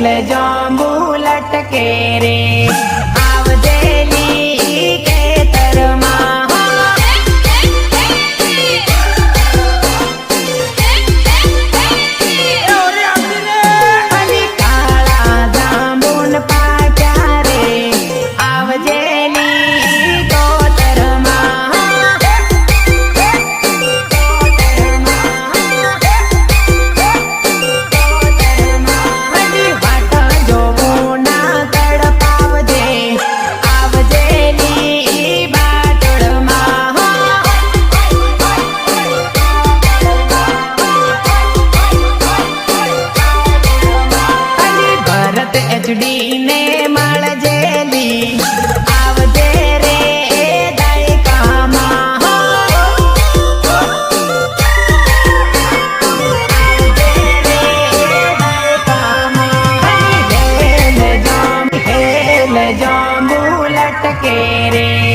जा लटके रे। ભરત એચડી ને મળજેલી આવજે રે દાયકામાં. હેલ જાંબુ લટકે રે.